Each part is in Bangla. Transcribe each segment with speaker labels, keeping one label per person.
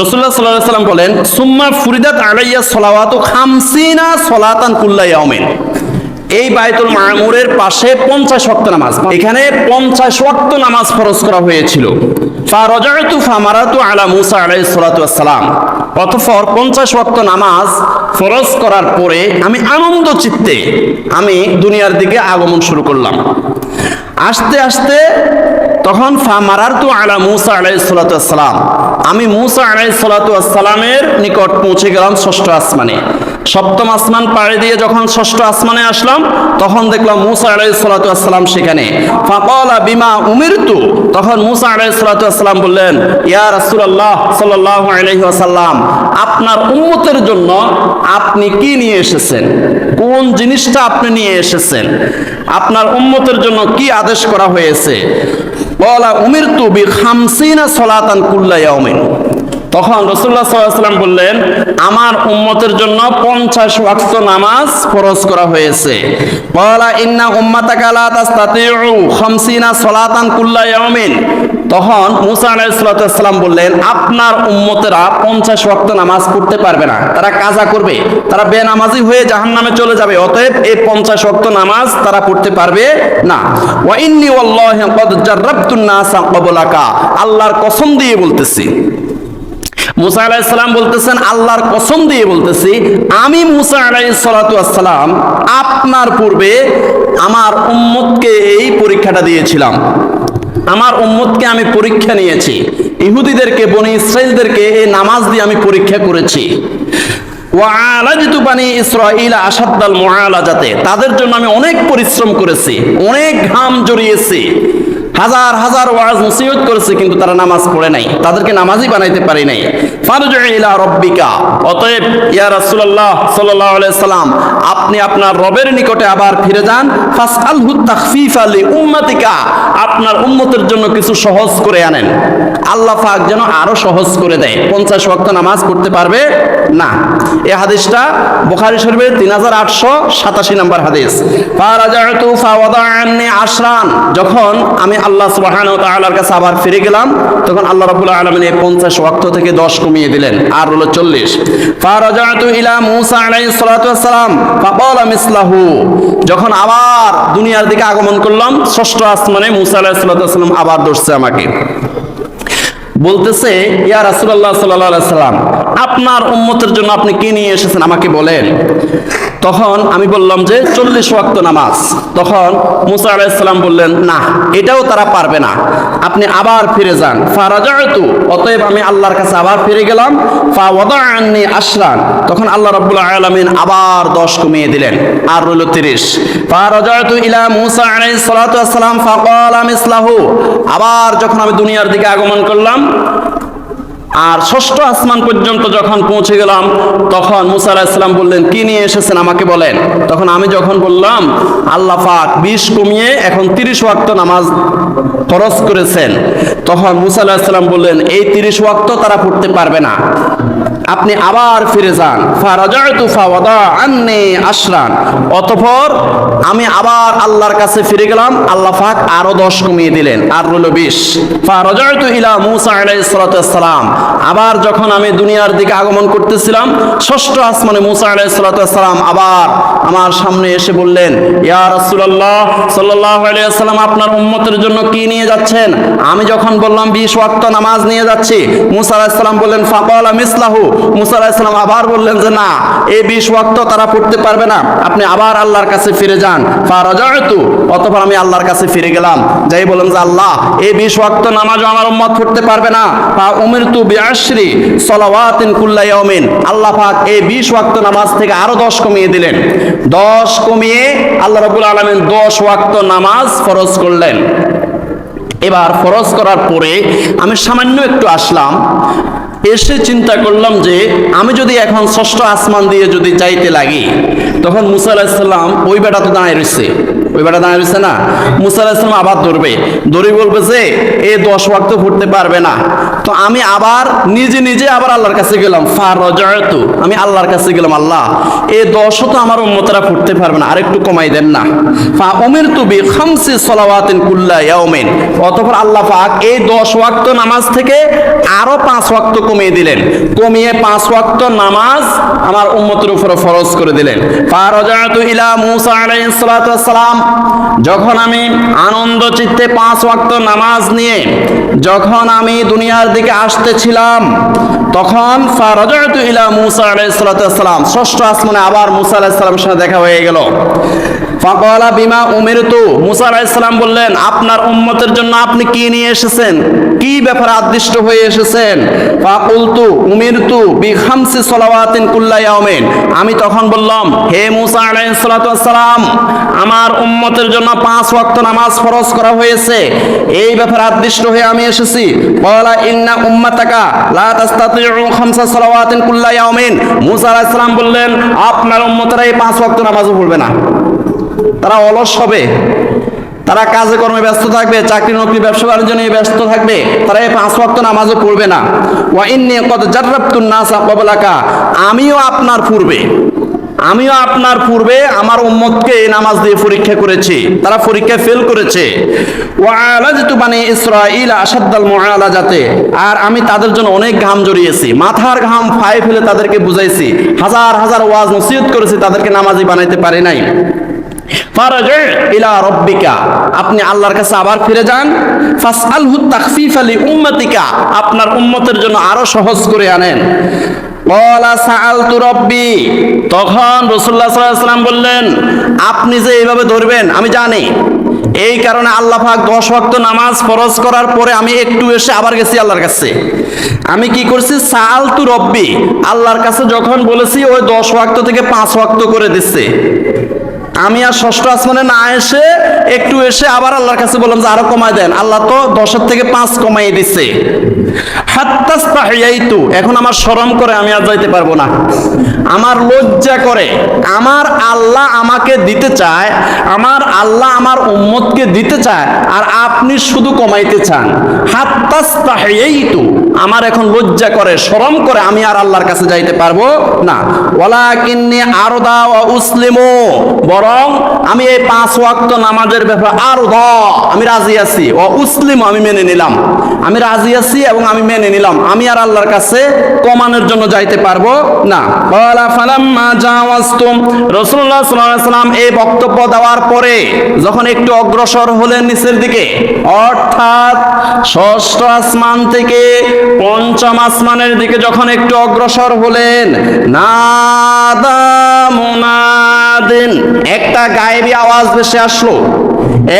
Speaker 1: রসুল্লাহ সাল্লাহ সাল্লাম বলেন, সুম্মা ফুরিদাত আলাইয়া সলাওয়াত খামসিনা সলাতান কুল্লা ইয়াউমিন। এই বাইতুল মামুরের পাশে পঞ্চাশ ওয়াক্ত নামাজ, এখানে পঞ্চাশ ওয়াক্ত নামাজ ফরজ করা হয়েছিল। ফারাজাতু ফামারাতু আলা মুসা আলাইহিস সালাতু ওয়াসসালাম। অতঃপর পঞ্চাশ ওয়াক্ত নামাজ ফরজ করার পরে আমি আনন্দ চিত্তে আমি দুনিয়ার দিকে আগমন শুরু করলাম। আস্তে আস্তে তখন ফামারার তু আলা মুসা আলাই সালাতাম আমি মুসা আলাই সালাতামের নিকট পৌঁছে গেলাম ষষ্ঠ আসমানে। সপ্তম আসমান পাড়ি দিয়ে যখন ষষ্ঠ আসমানে আসলাম, তখন দেখলাম মুসা আলাই সালাতাম সেখানে। ফাকলা বিমা উমিরতু? তখন মুসা আলাই সালাতাম বললেন, ইয়া রাসূলুল্লাহ সাল্লাল্লাহু আলাইহি ওয়াসাল্লাম, আপনার উম্মতের জন্য আপনি কি নিয়ে এসেছেন? কোন জিনিসটা আপনি নিয়ে এসেছেন? আপনার উম্মতের জন্য কি আদেশ করা হয়েছে? বলা উমির তু বি খামসিনা সলাতান কুল্লা ইয়াউমিন। তখন রসুল্লাহ সাল্লাম বললেন, আমার উম্মতের জন্য পঞ্চাশ ওয়াক্ত নামাজ ফরজ করা হয়েছে। বলা, ইন্না উম্মাতাকা লা তাস্তাতিউ খামসিনা সলাতান কুল্লা ইয়াউমিন। তখন মুসা আলাইহিসসালাম বললেন, আপনার উম্মতেরা পঞ্চাশ ওয়াক্ত নামাজ পড়তে পারবে না। তারা কাজা করবে। তারা বেনামাজি হয়ে জাহান্নামে চলে যাবে। অতএব এই পঞ্চাশ ওয়াক্ত নামাজ তারা পড়তে পারবে না। আল্লাহর কসম দিয়ে বলতেছি। মুসা আলাইসাল্লাম বলতেছেন, আল্লাহর কসম দিয়ে বলতেছি, আমি মুসা আলাইসালাম আপনার পূর্বে আমার উম্মতকে এই পরীক্ষাটা দিয়েছিলাম। আমার উম্মতকে আমি পরীক্ষা নিয়েছি। ইহুদিদেরকে, বনি ইসরায়েলদেরকে এই নামাজ দিয়ে আমি পরীক্ষা করেছি। তাদের জন্য আমি অনেক পরিশ্রম করেছি, অনেক ঘাম জড়িয়েছি। হাজার হাজার ওয়াজ মুসিবত কিন্তু তারা নামাজ পড়ে নাই। তাদেরকে নামাজই বানাইতে পারি নাই। ইলা রব্বিকা। অতএব, ইয়া সাল্লাম আপনি আপনার রবের নিকটে আবার ফিরে যান। উম্মাতিকা। আপনার উম্মতের জন্য কিছু সহজ করে আনেন। আল্লাহ পাক যেন আরও সহজ করে দেয়। পঞ্চাশ ওয়াক্ত নামাজ পড়তে পারবে না। এই হাদিসটা বুখারী শরীফের তিন হাজার আটশো সাতাশি নম্বর হাদিস। আশরান। যখন আমি আল্লাহ সুবহানাহু ওয়া তাআলার কাছে আবার ফিরে গেলাম, তখন আল্লাহ রাব্বুল আলামিন এই 50 ওয়াক্ত থেকে 10 কমিয়ে দিলেন। আর হলো 40 ফারাজাতু ইলা মূসা আলাইহিস সালাম, ফাকালা মিসলাহু। যখন আবার দুনিয়ার দিকে আগমন করলাম, ষষ্ঠ আসমানে মূসা আলাইহিস সালাতু ওয়াস সালাম আবার ধরছে আমাকে। বলতেছে, ইয়া রাসূলুল্লাহ সাল্লাহ সাল্লাম আপনার উম্মতের জন্য আপনি কি নিয়ে এসেছেন? আমাকে বলেন। তখন আমি বললাম যে চল্লিশ ওয়াক্ত নামাজ। তখন মুসা আলাইসাল্লাম বললেন, না, এটাও তারা পারবে না। আপনি আবার ফিরে যান। ফারাজাতু অতএব আমি আল্লাহর কাছে আবার ফিরে গেলাম। ফা ওয়াদাআনি আশরান। তখন আল্লাহ রাব্বুল আলামিন আবার 10 কমিয়ে দিলেন। আর রইল 30 ফারাজাতু ইলা মুসা আলাইহিস সালাতু ওয়াস সালাম, ফাকালা মিসলাহু। আবার যখন আমি দুনিয়ার দিকে আগমন করলাম আর ষষ্ঠ আসমান পর্যন্ত যখন পৌঁছে গেলাম, তখন মুসা ইসলাম বললেন, কি নিয়ে এসেছেন আমাকে বলেন? তখন আমি যখন বললাম, আল্লাহ পাক বিষ কমিয়ে এখন তিরিশ ওয়াক্ত নামাজ খরচ করেছেন। তখন মুসা আলাহিসাল্লাম বললেন, এই তিরিশ ওয়াক্ত তারা পড়তে পারবে না। আপনি আবার ফিরে যান। আশরান। অতঃপর আমি আবার আল্লাহর কাছে ফিরে গেলাম, আল্লাহ পাক আরও 10 কমিয়ে দিলেন, আর রইল 20 ফারাজাতু ইলা মূসা আবার যখন আমি দুনিয়ার দিকে আগমন করতেছিলাম, ষষ্ঠ আসমানে মূসা আলাইহিস সালাতু সালাম আবার আমার সামনে এসে বললেন, ইয়া রাসূলুল্লাহ, সাল্লাল্লাহু আলাইহি আপনার উম্মতের জন্য কি নিয়ে যাচ্ছেন? আমি যখন বললাম 20 ওয়াক্ত নামাজ নিয়ে যাচ্ছি। মুসা আলাইহিস সালাম বললেন, ফাকালা মিসলাহু। মুসা আবার বললেন যে, না, এই বিশ ওয়াক্ত তারা পড়তে পারবে না। আপনি আবার আল্লাহর কাছে ফিরে যান। ফারাজাতু অতঃপর আমি আল্লাহর কাছে ফিরে গেলাম। যাই বললাম যে, আল্লাহ, এই বিশ ওয়াক্ত নামাজও আমার উম্মত পড়তে পারবে না। ফা উমিরতু বিআশরি সালাওয়াতিন কুল্লা ইয়াউমিন। আল্লাহ পাক এই বিশ ওয়াক্ত নামাজ থেকে আরও 10 কমিয়ে দিলেন। 10 কমিয়ে আল্লাহ রাব্বুল আলামিন 10 ওয়াক্ত নামাজ ফরজ করলেন। এবার ফরজ করার পরে আমি সামান্য একটু আসলাম। এসে চিন্তা করলাম যে আমি যদি এখন ষষ্ঠ আসমান দিয়ে যদি যাইতে লাগি, তখন মুসা আলাহিসাল্লাম ওই বেটা তো দাঁড়িয়ে রয়েছে। ওই বেটা দাঁড়িয়ে রয়েছে না? মুসা আলাহিসাল্লাম আবার ধরবে। ধরে বলবে যে, এ দশ ওয়াক্ত ফুটতে পারবে না। তো আমি আবার নিজে নিজে আবার আল্লাহর কাছে গেলাম। ফারজাতু আমি আল্লাহর কাছে গেলাম, আল্লাহ এই দশও তো আমার উম্মতরা পড়তে পারবে না, আরেকটু কমাই দেন না। ফা উমিরতু বি খামসি সালাওয়াতিন কুল্লা ইয়াউমিন। অতঃপর আল্লাহ পাক এই দশ ওয়াক্ত নামাজ থেকে আরও পাঁচ ওয়াক্ত কমিয়ে দিলেন। কমিয়ে পাঁচ ওয়াক্ত নামাজ আমার উম্মতের উপরে ফরজ করে দিলেন। ফারজাতু ইলা মুসা আলাইহিস যখন আমি আনন্দ চিত্তে পাঁচ ওয়াক্ত নামাজ নিয়ে, যখন আমি দুনিয়ার দিকে আসতেছিলাম, তখন ইলা মুসা আলাইহিস সালাতু সালাম, ষষ্ঠ আসমানে আবার মুসা আলাইহিস সালামের সাথে দেখা হয়ে গেল। ফাকালা বিমা উমিরতু। মুসা আলাইহিস সালাম বললেন, আপনার উম্মতের জন্য আপনি কি নিয়ে এসেছেন? কি ব্যাপারে আদিষ্ট হয়ে এসেছেন? ফাকুলতু, উমিরতু বি খামসি সালাওয়াতিন কুল্লা ইয়াউমিন। আমি তখন বললাম, হে মুসা আলাইহিস সালাতু আমার উম্মতের জন্য পাঁচ ওয়াক্ত নামাজ ফরজ করা হয়েছে। এই ব্যাপারে আদিষ্ট হয়ে আমি এসেছি। ক্বালা ইন্না উম্মাতাকা লা তাস্তাতিউ খামসা সালাওয়াতিন কুল্লা ইয়াউমিন। মুসা আলাইহিস সালাম বললেন, আপনার উম্মতরা এই পাঁচ ওয়াক্ত নামাজও পড়বে না। তারা অলস হবে, তারা কাজে কর্মে ব্যস্ত থাকবে, চাকরি নকরি ব্যবসা বাণিজ্য নিয়ে ব্যস্ত থাকবে, তারা এই পাঁচ ওয়াক্ত নামাজও পড়বে না। ওয়া কদ জাররাবতুন নাসা ক্বাবলাকা, আমিও আপনার পূর্বে, আমিও আপনার পূর্বে আমার উম্মতকে এই নামাজ দিয়ে পরীক্ষা করেছি, তারা পরীক্ষায় ফেল করেছে। ওয়া আলাজতু বানি ইসরাঈল আশাদ্দাল মুআলাজাতে, আর আমি তাদের জন্য অনেক ঘাম জড়িয়েছি, মাথার ঘাম ফায়ে ফেলে তাদেরকে বুঝাইছি, হাজার হাজার ওয়াজ নসিহত করেছি, তাদেরকে নামাজি বানাইতে পারে নাই। ইলা রব্বিকা। আপনি আল্লাহর কাছে আবার ফিরে যান। ফাসআলহু তাখফিফা লি উম্মতিকা। আপনার উম্মতের জন্য আরও সহজ করে আনেন। তখন রাসূলুল্লাহ সাল্লাল্লাহু আলাইহি বললেন, আপনি যে এইভাবে ধরবেন, আমি জানি। এই কারণে আল্লাহ দশ ওয়াক্ত নামাজ ফরজ করার পরে আমি একটু এসে আবার গেছি আল্লাহর কাছে। আমি কি করছি? সাল তু রব্বি। আল্লাহর কাছে যখন বলেছি, ওই দশ ওয়াক্ত থেকে পাঁচ ওয়াক্ত করে দিচ্ছে। আমি আর ষষ্ঠ আসমানে না এসে একটু এসে আবার আল্লাহর কাছে বললাম যে আরও কমাই দেন। আল্লাহ তো দশের থেকে পাঁচ কমাই দিচ্ছে হাত্তাস্তাহিয়াইতু এখন আমার শরম করে, আমি আর যাইতে পারব না। আমার লজ্জা করে, আমার আল্লাহ আমাকে দিতে চায়, আমার আল্লাহ আমার উম্মতকে দিতে চায়, আর আপনি শুধু কমাইতে চান। হাত্তাস্তাহিয়াইতু আমার এখন লজ্জা করে, শরম করে, আমি আর আল্লাহর কাছে যাইতে পারব না। ওয়ালাকিন্নি আরদা ওয়া উসলিমু বরং আমি এই পাঁচ ওয়াক্ত নামাজের ব্যাপারে আরদা আমি রাজি আছি। ও উসলিম আমি মেনে নিলাম। আমি রাজি আছি এবং আমি মেনে নিলাম। আমি আর আল্লাহর কাছে কমানোর জন্য যাইতে পারব না। আলাইহি সাল্লাম এই বক্তব্য দেওয়ার পরে যখন একটু অগ্রসর হলেন নিচের দিকে, অর্থাৎ ষষ্ঠ আসমান থেকে পঞ্চম আসমানের দিকে যখন একটু অগ্রসর হলেন না নাদা মুনাদিন একটা গায়েবী আওয়াজ ভেসে আসলো।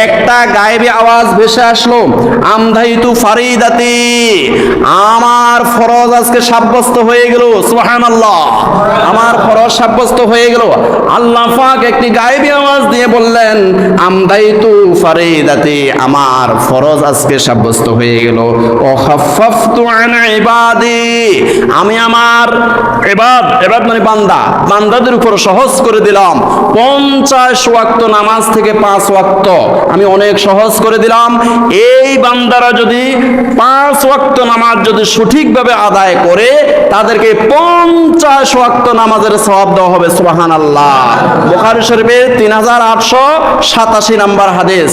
Speaker 1: একটা গায়েবী আওয়াজ ভেসে আসলো আমদাইতু ফারিদাতি আমার ফরজ আজকে সাব্যস্ত হয়ে গেল সুবহানাল্লাহ। আমার ফরজ সাব্যস্ত হয়ে গেল আল্লাহ পাক একটি গায়েবী আওয়াজ দিয়ে বললেন আমদাইতু ফারিদাতি, আমার ফরজ আজকে সাব্যস্ত হয়ে গেল। আমি আমার এবাদ এবাদ মানে বান্দা, বান্দাদের উপর সহজ করে দিলাম। পঞ্চাশ ওয়াক্ত নামাজ থেকে পাঁচ ওয়াক্ত আমি অনেক সহজ করে দিলাম। এই বান্দারা যদি পাঁচ ওয়াক্ত নামাজ যদি সঠিকভাবে আদায় করে, তাদেরকে পঞ্চাশ ওয়াক্ত নামাজের সওয়াব দেওয়া হবে সুবাহান আল্লাহ বোখারি শরীফের তিন হাজার আটশো সাতাশি নাম্বার হাদিস।